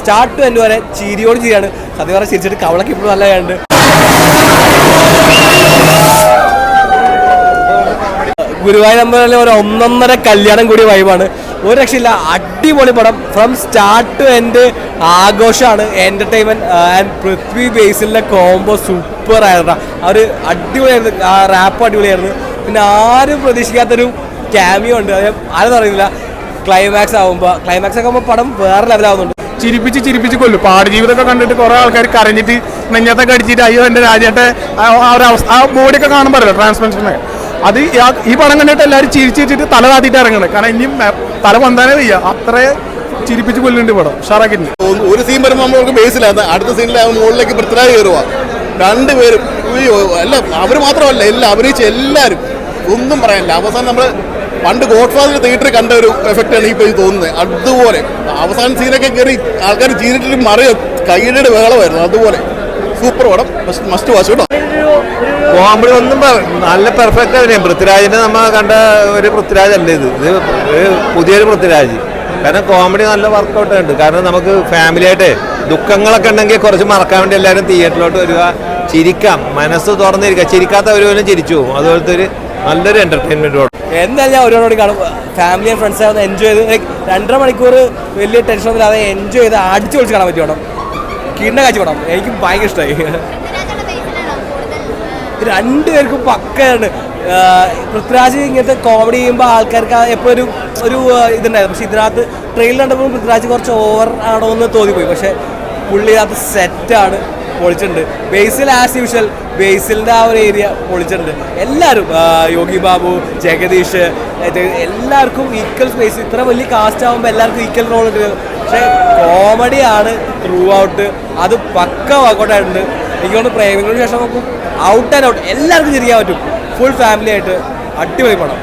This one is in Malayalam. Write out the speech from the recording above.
സ്റ്റാർട്ട് ടു എന്റെ വരെ ചിരിയോട് ചിരിയാണ്. സത്യം പറഞ്ഞാൽ ചിരിച്ചിട്ട് കവളൊക്കെ ഇപ്പോഴും നല്ല കണ്ട്. ഗുരുവായൂരമ്പലത്തിലെ ഒരു ഒന്നൊന്നര കല്യാണം കൂടിയ വൈബാണ്. ഒരു രക്ഷയില്ല അടിപൊളി പടം. ഫ്രം സ്റ്റാർട്ട് ടു എൻഡ് ആഘോഷമാണ്. എന്റർടൈൻമെന്റ് ആൻഡ് പൃഥ്വി ബേസിലെ കോംബോ സൂപ്പർ ആയിരുന്നു. ഒരു അടിപൊളിയായിരുന്നു. ആ റാപ്പ് അടിപൊളിയായിരുന്നു. പിന്നെ ആരും പ്രതീക്ഷിക്കാത്തൊരു ക്യാമിയോ ഉണ്ട്. അത് ആരും അറിയില്ല. ക്ലൈമാക്സ് ആകുമ്പോൾ ക്ലൈമാക്സ് ആകുമ്പോൾ പടം വേറെ ലെവലാവുന്നുണ്ട് ചിരിപ്പിച്ച് ചിരിപ്പിച്ച് കൊല്ലും. പാട് ജീവിതമൊക്കെ കണ്ടിട്ട് കുറേ ആൾക്കാർ കരഞ്ഞിട്ട് നെഞ്ഞത്തൊക്കെ അടിച്ചിട്ട് അയ്യോ എന്റെ രാജേട്ടെ ആ ഒരു അവസ്ഥ ആ ബോഡിയൊക്കെ കാണുമ്പോഴല്ലോ ട്രാൻസ്മെൻഷനെ അത് ഈ പടം കണ്ടിട്ട് എല്ലാവരും ചിരിച്ചിട്ട് തല താത്തിട്ട് ഇറങ്ങണം കാരണം ഇനിയും തല പന്താനേ വയ്യ. അത്ര ചിരിപ്പിച്ച് കൊല്ലുന്നുണ്ട് പടം. ഷാറാക്കിന് ഒരു സീൻ വരുമ്പോൾ നമ്മൾക്ക് ബേസിലാണ് അടുത്ത സീനിൽ മുകളിലേക്ക് പൃഥ്വിരാജ് കയറുക രണ്ടുപേരും. അല്ല അവർ മാത്രമല്ല എല്ലാം അഭിനയിച്ച എല്ലാവരും ഒന്നും പറയാനില്ല അവസാനം നമ്മൾ പണ്ട് ഗോഡ് ഫാദർ തിയേറ്ററിൽ കണ്ട ഒരു എഫക്റ്റാണ് ഇപ്പോൾ ഈ തോന്നുന്നത്. അതുപോലെ അവസാന സീനൊക്കെ കയറി ആൾക്കാർ ചീരിട്ടിട്ട് മറിയ കൈയുടെ വേളമായിരുന്നു. അതുപോലെ. സൂപ്പർ പടം. മസ്റ്റ് വാച്ച് കേട്ടോ. കോമഡി ഒന്നും നല്ല പെർഫെക്റ്റ് അഭിനയം പൃഥ്വിരാജിനെ നമ്മൾ കണ്ട ഒരു പൃഥ്വിരാജ് അല്ല ഇത്. ഇത് പുതിയൊരു പൃഥ്വിരാജ്. കാരണം കോമഡി നല്ല വർക്കൗട്ട് ഉണ്ട് കാരണം നമുക്ക് ഫാമിലി ആയിട്ട് ദുഃഖങ്ങളൊക്കെ ഉണ്ടെങ്കിൽ കുറച്ച് മറക്കാൻ വേണ്ടി എല്ലാവരും തിയേറ്ററിലോട്ട് വരിക. ചിരിക്കാം. മനസ്സ് തുറന്നിരിക്കുക. ചിരിക്കാത്തവർ പോലും ചിരിച്ചു പോകും. അതുപോലത്തെ ഒരു നല്ലൊരു എന്റർടൈൻമെന്റ് എന്തായാലും ഞാൻ ഒരുപാട് കാണും. ഫാമിലി ആൻഡ് ഫ്രണ്ട്സ് ആവുന്ന എൻജോയ് ചെയ്ത് ലൈക്ക് രണ്ടര മണിക്കൂർ വലിയ ടെൻഷൻ ഒന്നും ഒന്നുമില്ലാതെ എൻജോയ് ചെയ്ത് അടിച്ചു പൊളിച്ച് കാണാൻ പറ്റിയ പടം കിണ്ണ കാച്ചു പടം എനിക്ക് ഭയങ്കര ഇഷ്ടമായി രണ്ടുപേർക്കും പക്കയാണ്. പൃഥ്വിരാജ് ഇങ്ങനത്തെ കോമഡി ചെയ്യുമ്പോൾ ആൾക്കാർക്ക് എപ്പോഴും ഒരു ഒരു ഇതുണ്ടായിരുന്നു. പക്ഷെ ഇതിനകത്ത് ട്രെയിനിൽ കണ്ടപ്പോൾ പൃഥ്വിരാജ് കുറച്ച് ഓവർ ആണോ എന്ന് തോന്നിപ്പോയി. പക്ഷേ പുള്ളി അത് സെറ്റാണ് പൊളിച്ചിട്ടുണ്ട്. ബേസിൽ ആസ് യൂഷ്വൽ ബേസിലിന്റെ ആ ഒരു ഏരിയ പൊളിച്ചിട്ടുണ്ട്. എല്ലാവരും യോഗി ബാബു ജഗദീഷ് എല്ലാവർക്കും ഈക്വൽ സ്പേസ് ഇത്ര വലിയ കാസ്റ്റ് ആകുമ്പോൾ എല്ലാവർക്കും ഈക്വൽ റോൾ ഉണ്ട്. പക്ഷേ കോമഡിയാണ് ത്രൂ ഔട്ട് അത് പക്ക വർക്കൗട്ടായിട്ടുണ്ട് എനിക്ക് തോന്നുന്നു ശേഷം നോക്കും. ഔട്ട് ആൻഡ് ഔട്ട് എല്ലാവർക്കും ചിരിക്കാൻ പറ്റും. ഫുൾ ഫാമിലി ആയിട്ട്. അടിപൊളി പടം.